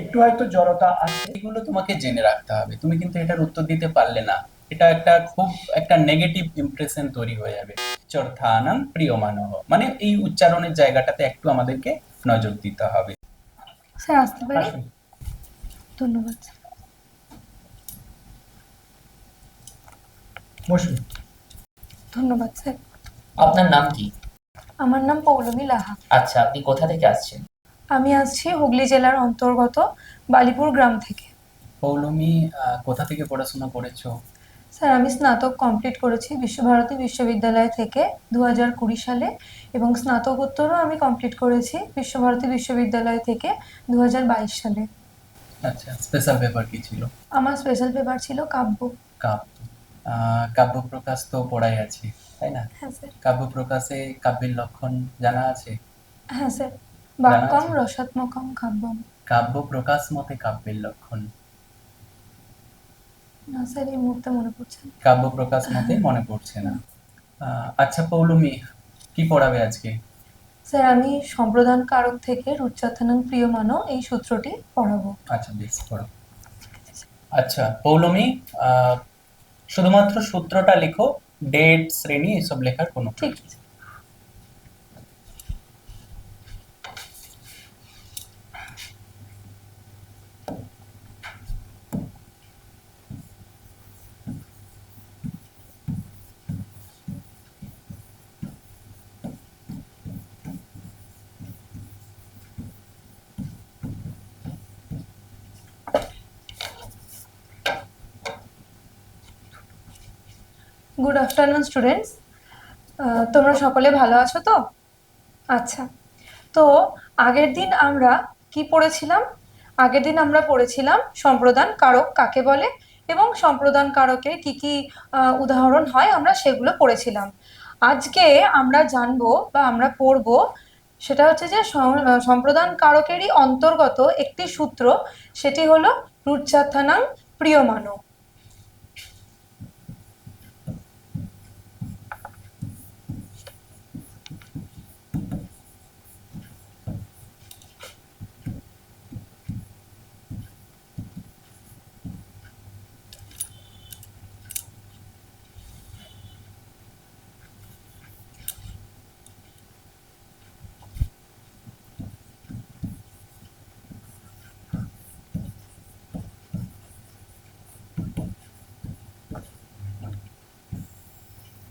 একটু হয়তো জড়তা আছে। এগুলো তোমাকে জেনে রাখতে হবে। তুমি কিন্তু এটার উত্তর দিতে পারলে না। এটা একটা খুব একটা নেগেটিভ ইমপ্রেশন তৈরি হয়ে যাবে। চর্থানাং প্রিয়মানহ মানে এই উচ্চারণের জায়গাটাতে একটু আমাদেরকে নজর দিতে হবে। স্যার আসতে পারি? ধন্যবাদ বসুন। ধন্যবাদ স্যার। আপনার নাম কি? আমার নাম পৌলমী লাহা। আচ্ছা আপনি কোথা থেকে আসছেন? আমি আসছি হুগলি জেলার অন্তর্গত বালিপুর গ্রাম থেকে। পৌলমি কোথা থেকে পড়াশোনা করেছ? স্যার আমি স্নাতক কমপ্লিট করেছি বিশ্বভারতী বিশ্ববিদ্যালয় থেকে দু হাজার কুড়ি সালে এবং স্নাতকোত্তরও আমি কমপ্লিট করেছি বিশ্বভারতী বিশ্ববিদ্যালয় থেকে দু হাজার বাইশ সালে। আচ্ছা স্পেশাল পেপার কি ছিল? আমার স্পেশাল পেপার ছিল কাব্য। কাব্য। কাব্য প্রকাশ তো পড়াই আছে তাই না? হ্যাঁ স্যার। কাব্য প্রকাশে কাব্যের লক্ষণ জানা আছে? হ্যাঁ স্যার। বাক্যম আছে? রসাত্মকম কাব্যম। কাব্য প্রকাশ মতে কাব্যের লক্ষণ। না স্যার এই মুহূর্তে মনে পড়ছে না। কাব্য প্রকাশ মতে মনে পড়ছে না। আহ, আচ্ছা পৌলমী কি পড়াবে আজকে? স্যার আমি সম্প্রদান কারক থেকে রুচ্চাথানং প্রিয়মানো এই সূত্রটি পড়াবো। আচ্ছা বেশ পড়ো। আচ্ছা পৌলমী আহ, শুধুমাত্র সূত্রটা লিখো ডেট শ্রেণি এসব লেখার কোনো ঠিক আছে। গুড আফটারনুন স্টুডেন্টস তোমরা সকলে ভালো আছো তো? আচ্ছা। তো আগের দিন আমরা কি পড়েছিলাম? আগের দিন আমরা পড়েছিলাম সম্প্রদান কারক কাকে বলে এবং সম্প্রদান কারকের কি কি উদাহরণ হয় আমরা সেগুলো পড়েছিলাম। আজকে আমরা জানব বা আমরা পড়ব সেটা হচ্ছে যে সম্প্রদান কারকেরই অন্তর্গত একটি সূত্র, সেটি হলো রুচ্চাথানাং প্রিয়মানো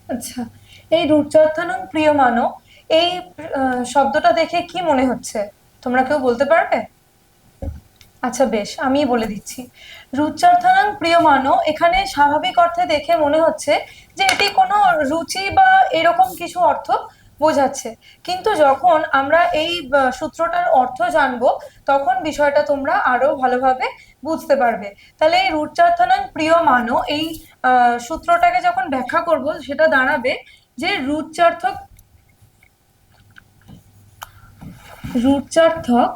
আচ্ছা এই রূপচর্থানং প্রিয়মানো এই শব্দটা দেখে কি মনে হচ্ছে? তোমরা কেউ বলতে পারবে? আচ্ছা বেশ আমি বলে দিচ্ছি। রুচার্থানাং প্রিয়মানো এখানে স্বাভাবিক অর্থে দেখে মনে হচ্ছে যে এটি কোনো রুচি বা এরকম কিছু অর্থ বোঝাচ্ছে। কিন্তু যখন আমরা এই সূত্রটার অর্থ জানব, তখন বিষয়টা তোমরা আরও ভালোভাবে বুঝতে পারবে। তাহলে এই রুচার্থানাং প্রিয়মানো এই সূত্রটাকে যখন ব্যাখ্যা করব, সেটা দাঁড়াবে যে রুচার্থক রুচার্থক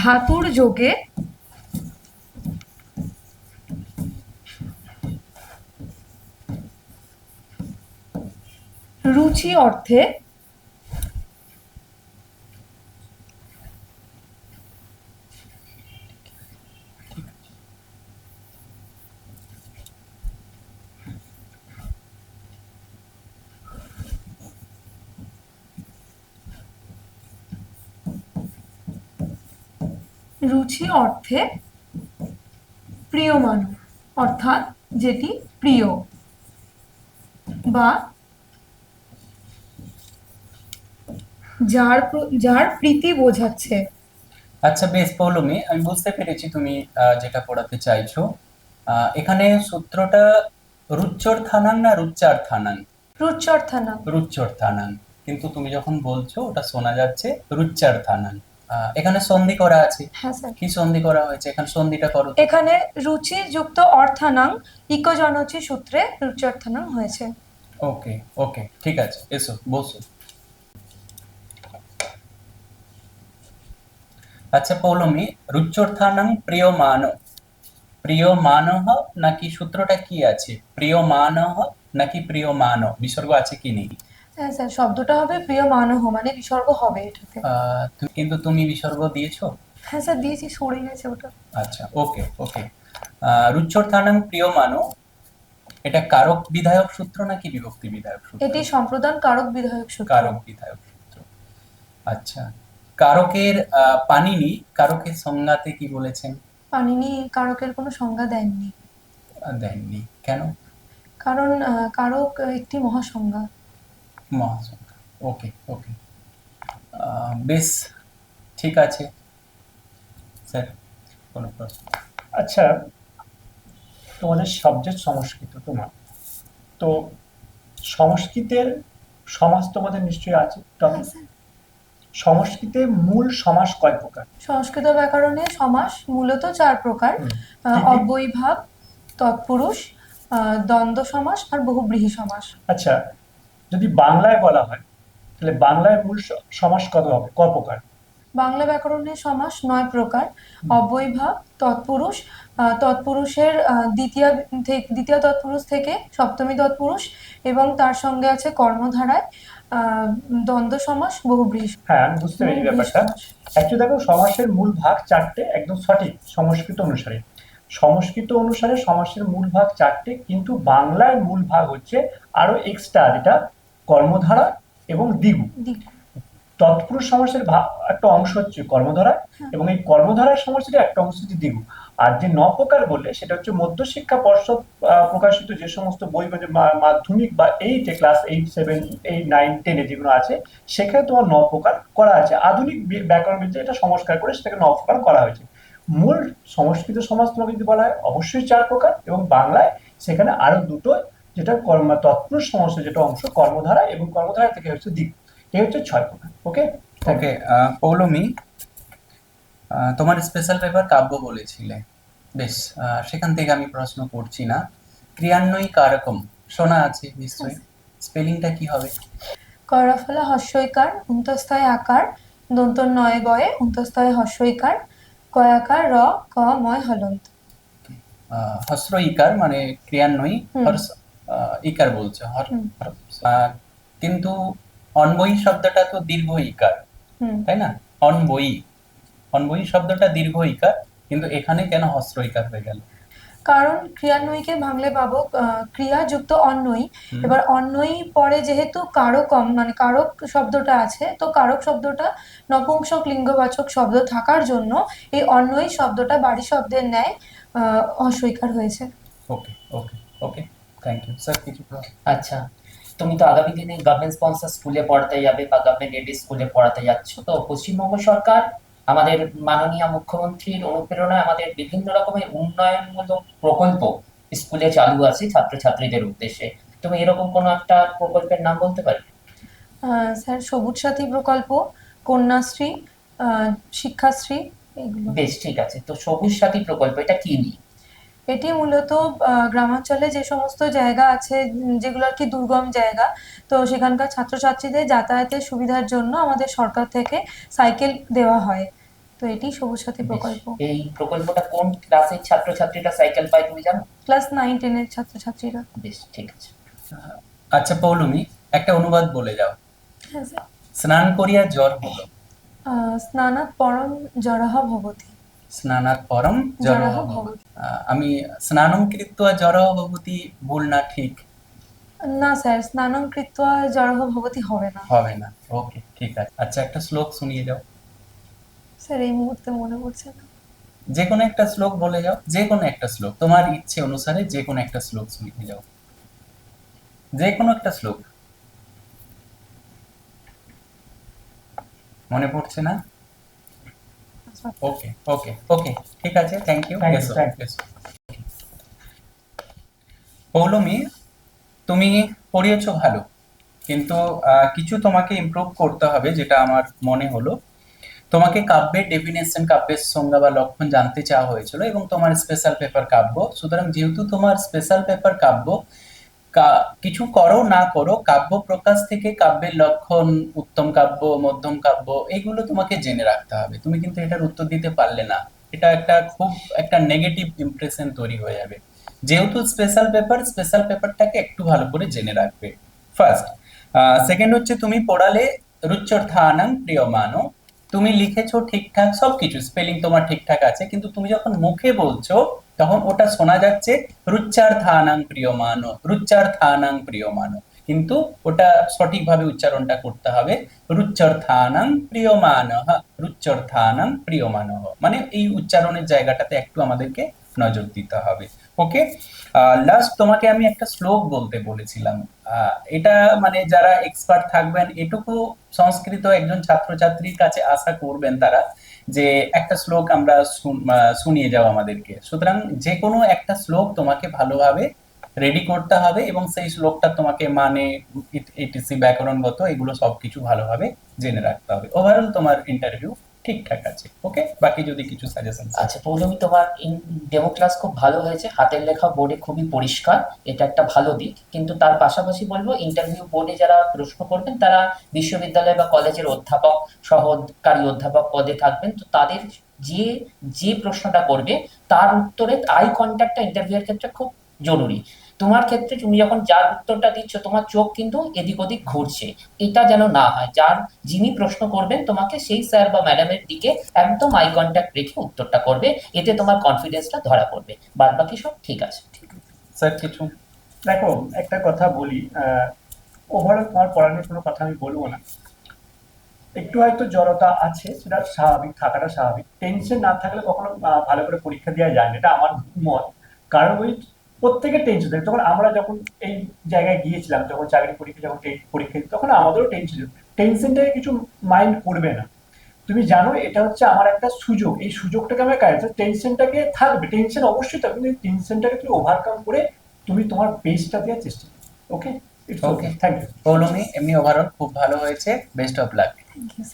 ধাতুর যোগে রুচি অর্থে রুচি অর্থে প্রিয়মান অর্থাৎ যেটি প্রিয় বা যার যার প্রীতি বোঝাচ্ছে। আচ্ছা বেশ পৌলমী আমি বুঝতে পেরেছি তুমি যেটা পড়াতে চাইছো। এখানে সূত্রটা রুচ্চর থানাং না রুচ্চার থানাং রুচ্চর্থানা রুচ্চর থানাং কিন্তু তুমি যখন বলছো ওটা শোনা যাচ্ছে রুচ্চার থানাং এখানে সন্ধি করা আছে। হ্যাঁ স্যার। কি সন্ধি করা হয়েছে? এখানে সন্ধিটা করো এখানে রুচি যুক্ত অর্থানাং ইকোজনচি সূত্রে রুচ্চর্থানাং হয়েছে। ওকে ওকে ঠিক আছে এসো বসো। আচ্ছা পৌলমী রুচ্চর্থানাং প্রিয় মান প্রিয় মানহ নাকি সূত্রটা কি আছে প্রিয় মানহ নাকি প্রিয় মান বিসর্গ আছে কি নেই হ্যাঁ স্যার শব্দটা হবে প্রিয় মানহ মানে বিসর্গ হবে এটাতে। কিন্তু তুমি বিসর্গ দিয়েছ? হ্যাঁ স্যার দিয়েছি সরে গেছে ওটা। আচ্ছা ওকে ওকে। রুচ্চর্থানাং প্রিয় মানো এটা কারক বিধায়ক সূত্র নাকি বিভক্তি বিধায়ক সূত্র? এটি সম্প্রদান কারক বিধায়ক সূত্র। কারক বিধায়ক সূত্র। আচ্ছা। কারকের পানিনি কারকের সংজ্ঞাতে কি বলেছেন? পানিনি কারকের কোনো সংজ্ঞা দেননি। দেননি। কেন? কারণ কারক একটি মহাসংজ্ঞা। মহাসংখ্যা ওকে ওকে। বেশ ঠিক আছে। স্যার কোনো প্রশ্ন? আচ্ছা তোমাদের সাবজেক্ট সংস্কৃত তোমার। তো সংস্কৃতের সমাজ তোমাদের নিশ্চয়ই আছে টপিক সংস্কৃতে মূল সমাস কয় প্রকার? সংস্কৃত ব্যাকরণে সমাস মূলত চার প্রকার? অব্যয়ীভাব তৎপুরুষ দ্বন্দ্ব সমাস আর বহুব্রীহি সমাস। আচ্ছা যদি বাংলায় বলা হয় তাহলে বাংলায় মূল সমাস কত হবে? ক প্রকার? বাংলা ব্যাকরণে সমাস নয় প্রকার। অব্যয়ীভাব তৎপুরুষ তৎপুরুষের দ্বিতীয় থেকে দ্বিতীয় তৎপুরুষ থেকে সপ্তমী তৎপুরুষ এবং তার সঙ্গে আছে কর্মধারায়। দ্বন্দ্ব সমাস বহুব্রীহি। হ্যাঁ আমি বুঝতে পেরেছি ব্যাপারটা অ্যাকচুয়ালি দেখো সমাসের মূল ভাগ চারটে একদম সঠিক সংস্কৃত অনুসারে সংস্কৃত অনুসারে সমাসের মূল ভাগ চারটে কিন্তু বাংলার মূল ভাগ হচ্ছে আরও এক্সট্রা যেটা কর্মধারা এবং দ্বিগু। তৎপুরুষ সমাসের একটা অংশ হচ্ছে কর্মধারা হ্যাঁ। এবং এই কর্মধারার সমাসের একটা অংশ হচ্ছে দ্বিগু আর যে ন প্রকার বললে সেটা হচ্ছে মধ্যশিক্ষা পর্ষদ প্রকাশিত যে সমস্ত বই মাধ্যমিক বা এই যে class eight seven eight nine টেনে যেগুলো আছে, সেখানে তোমার ন প্রকার করা আছে। আধুনিক বি- ব্যাকরণ বিদ্যা এটা সংস্কার করে সেটাকে ন প্রকার করা হয়েছে। মূল সংস্কৃত সমাজ তোমাকে যদি বলা হয়, অবশ্যই চার প্রকার এবং বাংলায় সেখানে আরও দুটো যেটা কর্ম, তৎপুরুষ সমস্ত যেটা অংশ কর্মধারা এবং কর্মধারা থেকে হচ্ছে দিক এই হচ্ছে ছয় প্রকার। ওকে ওকে পৌলমি তোমার স্পেশাল পেপার কাব্য বলেছিলে। বেশ সেখান থেকে আমি প্রশ্ন করছি না। ক্রিয়ান্বয়ী কারকম। শোনা আছে নিশ্চয়ই। স্পেলিংটা কি হবে? করাফলা হস্যইকার অন্তস্থায় আকার দন্ত নয় গয়ে অন্তস্থায় হস্যইকার কয়াকার র ক ময় হলন্ত। আহ, হস্র ইকার মানে ক্রিয়ান্বয়ী। হর্ষ ইকার বলছে কিন্তু অনবয়ী শব্দটা তো দীর্ঘ ইকার তাই না? অনবয়ী। অনবয়ী শব্দটা দীর্ঘ ইকার কিন্তু এখানে কেন হস্র ইকার হয়ে গেল? কারণ ক্রিয়ান্বয়ীকে ভাঙলে পাবো ক্রিয়াযুক্ত অন্বয়ী। হুম। এবার অন্বয়ী পরে যেহেতু কারকম মানে কারক শব্দটা আছে তো কারক শব্দটা নপুংসক লিঙ্গবাচক শব্দ থাকার জন্য এই অন্বয়ী শব্দটা বাড়ি শব্দের ন্যায় আহ, অস্বীকার হয়েছে। Okay okay okay thank you sir কিছু আচ্ছা তুমি তো আগামী দিনে গভর্নমেন্ট স্পন্সর স্কুলে পড়াতে যাবে বা গভর্নমেন্ট এডেড স্কুলে পড়াতে যাচ্ছ তো পশ্চিমবঙ্গ সরকার আমাদের মাননীয় মুখ্যমন্ত্রীর অনুপ্রেরণায় আমাদের বিভিন্ন রকমের উন্নয়নমূলক প্রকল্প স্কুলে চালু আছে ছাত্রছাত্রীদের উদ্দেশ্যে। তুমি এরকম কোনো একটা প্রকল্পের নাম বলতে পারবে স্যার সবুজ সাথী প্রকল্প কন্যাশ্রী শিক্ষাশ্রী এগুলো। বেশ ঠিক আছে। তো সবুজ সাথী প্রকল্প এটা কি নিয়ে? এটি মূলত গ্রামাঞ্চলে যে সমস্ত জায়গা আছে যেগুলো আর কি দুর্গম জায়গা তো সেখানকার ছাত্রছাত্রীদের যাতায়াতের সুবিধার জন্য আমাদের সরকার থেকে সাইকেল দেওয়া হয়। তো এটি সবুজ সাথী প্রকল্প। এই প্রকল্পটা কোন ক্লাসের ছাত্রছাত্রীরা সাইকেল পায় তুমি জানো? ক্লাস নাইন টেনের ছাত্রছাত্রীরা। বেশ ঠিক আছে। আচ্ছা পৌলমি একটা অনুবাদ বলে যাও। হ্যাঁ স্যার। স্নান করিয়া জ্বর হলো। আহ, স্নানাৎ পরম জরাহ ভবতি। স্নানাৎ পরম জরাহ ভবতি। আমি স্নানম কৃত্বা জ্বর ভবতি ভুল না ঠিক? না স্যার স্নানং কৃত্বা জরাহ ভবতি হবে না। হবে না। ওকে ঠিক আছে। আচ্ছা একটা শ্লোক শুনিয়ে যাও। স্যার এই মুহূর্তে মনে পড়ছে না। যে কোনো একটা শ্লোক বলে যাও যে কোনো একটা শ্লোক। তোমার ইচ্ছে অনুসারে যে কোনো একটা শ্লোক শুনিয়ে যাও। যে কোনো একটা শ্লোক। মনে পড়ছে না? আচ্ছা ওকে ওকে ওকে ঠিক আছে থ্যাংক ইউ পৌলমি তুমি পড়িয়েছো ভালো কিন্তু আহ, কিছু তোমাকে ইমপ্রুভ করতে হবে যেটা আমার মনে হলো। তোমাকে কাব্যের ডেফিনেশন কাব্যের সংজ্ঞা বা লক্ষণ জানতে চাওয়া হয়েছিল এবং তোমার স্পেশাল পেপার কাব্য। সুতরাং যেহেতু তোমার স্পেশাল পেপার কাব্য কিছু করো না করো, কাব্য প্রকাশ থেকে কাব্যের লক্ষণ, উত্তম কাব্য, মধ্যম কাব্য, এগুলো তোমাকে জেনে রাখতে হবে। তুমি কিন্তু এটার উত্তর দিতে পারলে না। এটা একটা খুব একটা নেগেটিভ ইমপ্রেশন তৈরি হয়ে যাবে। যেহেতু স্পেশাল পেপার স্পেশাল পেপারটাকে একটু ভালো করে জেনে রাখবে। ফার্স্ট সেকেন্ড হচ্ছে তুমি পড়ালে রুচ্চর্থানাং প্রিয়মানো। তুমি লিখেছো ঠিকঠাক, সবকিছু স্পেলিং তোমার ঠিকঠাক আছে, কিন্তু তুমি যখন মুখে বলছো, তখন ওটা শোনা যাচ্ছে, রুচ্চার্থানাং প্রিয়মানো রুচ্চার্থানাং প্রিয়মানো। কিন্তু ওটা সঠিকভাবে উচ্চারণটা করতে হবে, রুচ্চর্থানাং প্রিয়মানহ রুচ্চর্থানাং প্রিয়মানহ মানে এই উচ্চারণের জায়গাটাতে একটু আমাদেরকে নজর দিতে হবে। ওকে লাস্ট তোমাকে আমি একটা শ্লোক বলতে বলেছিলাম। এটা মানে যারা এক্সপার্ট থাকবেন, এটুকু সংস্কৃত একজন ছাত্রছাত্রীর কাছে আশা করবেন তারা যে একটা শ্লোক আমরা শুন- শুনিয়ে যাও আমাদেরকে। সুতরাং যে কোনো একটা শ্লোক তোমাকে ভালোভাবে রেডি করতে হবে এবং সেই শ্লোকটা তোমাকে মানে এটিসি ব্যাকরণগত এগুলো সবকিছু ভালোভাবে জেনে রাখতে হবে। ওভারঅল তোমার ইন্টারভিউ ঠিকঠাক আছে ওকে বাকি যদি কিছু সাজেশন আচ্ছা পৌলমী, তোমার ডেমো ক্লাস খুব ভালো হয়েছে। হাতের লেখা বোর্ডে খুবই পরিষ্কার, এটা একটা ভালো দিক। কিন্তু তার পাশাপাশি বলব ইন্টারভিউ বোর্ডে যারা প্রশ্ন করবেন, তারা বিশ্ববিদ্যালয় বা কলেজের অধ্যাপক, সহকারী অধ্যাপক পদে থাকবেন। তো তাদের যে যে প্রশ্নটা করবে, তার উত্তরে আই কন্ট্যাক্টটা ইন্টারভিউয়ের ক্ষেত্রে খুব জরুরি। তোমার ক্ষেত্রে তুমি যখন যার উত্তরটা দিচ্ছ, তোমার চোখ কিন্তু এদিক ওদিক ঘুরছে। এটা যেন না হয়। যার যিনি প্রশ্ন করবেন, তোমাকে সেই স্যার বা ম্যাডামের দিকে একদম আই কন্ট্যাক্ট রেখে উত্তরটা করবে। এতে তোমার কনফিডেন্সটা ধরা পড়বে। বাদ বাকি সব ঠিক আছে। স্যার, কিছু? দেখো, একটা কথা বলি। ওভারঅল তোমার পড়ানোর কোনো কথা আমি বলব না। একটু হয়তো জড়তা আছে, সেটা স্বাভাবিক, থাকাটা স্বাভাবিক। টেনশন না থাকলে কখনো ভালো করে পরীক্ষা দেওয়া যায় না। এটা আমার মত। কারণ ওই প্রত্যেকের টেনশন থাকে। তখন আমরা যখন এই জায়গায় গিয়েছিলাম যখন চাকরি পরীক্ষা যখন পরীক্ষা তখন আমাদেরও টেনশন টেনশনটাকে কিছু মাইন্ড করবে না। তুমি জানো এটা হচ্ছে আমার একটা সুযোগ। এই সুযোগটাকে আমি কাজে টেনশনটাকে থাকবে টেনশন অবশ্যই থাকবে কিন্তু টেনশনটাকে তুমি ওভারকাম করে তুমি তোমার বেস্টটা দেওয়ার চেষ্টা করো okay it's okay thank you Poulami এমনি ওভারঅল খুব ভালো হয়েছে। Best of luck thank you